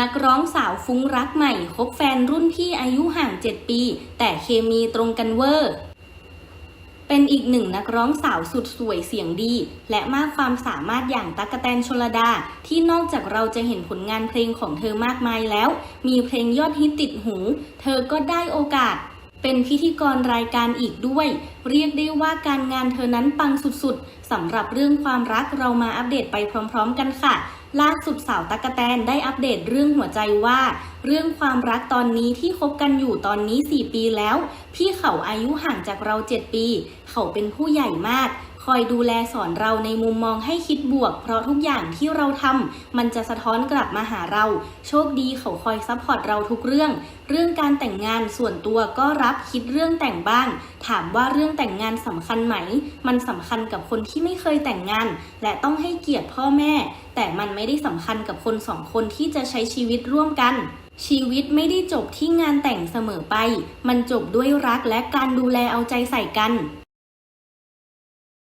นักร้องสาวฟุ้งรักใหม่คบแฟนรุ่นพี่อายุห่าง 7 ปี แต่เคมีตรงกันเวอร์ เป็นอีกหนึ่งนักร้องสาวสุดสวยเสียงดี และมากความสามารถอย่างตั๊กแตนชลดา ที่นอกจากเราจะเห็นผลงานเพลงของเธอมากมายแล้ว มีเพลงยอดฮิตติดหู เธอก็ได้โอกาสเป็นพิธีกรรายการอีกด้วย เรียกได้ว่าการงานเธอนั้นปังสุดๆสำหรับเรื่องความรักเรามาอัปเดตไปพร้อม ๆ กันค่ะ ล่าสุดสาวตั๊กแตนได้อัปเดตเรื่องหัวใจว่า เรื่องความรักตอนนี้ที่คบกันอยู่ตอนนี้ 4 ปีแล้ว พี่เขาอายุห่างจากเรา 7 ปี เขาเป็นผู้ใหญ่มาก คอยดูแลสอนเราในมุมมองให้คิดบวก เพราะทุกอย่างที่เราทำมันจะสะท้อนกลับมาหาเรา โชคดีเขาคอยซัพพอร์ตเราทุกเรื่อง เรื่องการแต่งงานส่วนตัวก็รับคิดเรื่องแต่งบ้าง ถามว่าเรื่องแต่งงานสำคัญไหม มันสำคัญกับคนที่ไม่เคยแต่งงาน และต้องให้เกียรติพ่อแม่ แต่มันไม่ได้สำคัญกับคนสองคนที่จะใช้ชีวิตร่วมกันชีวิตไม่ได้จบที่งานแต่งเสมอไป มันจบด้วยรักและการดูแลเอาใจใส่กัน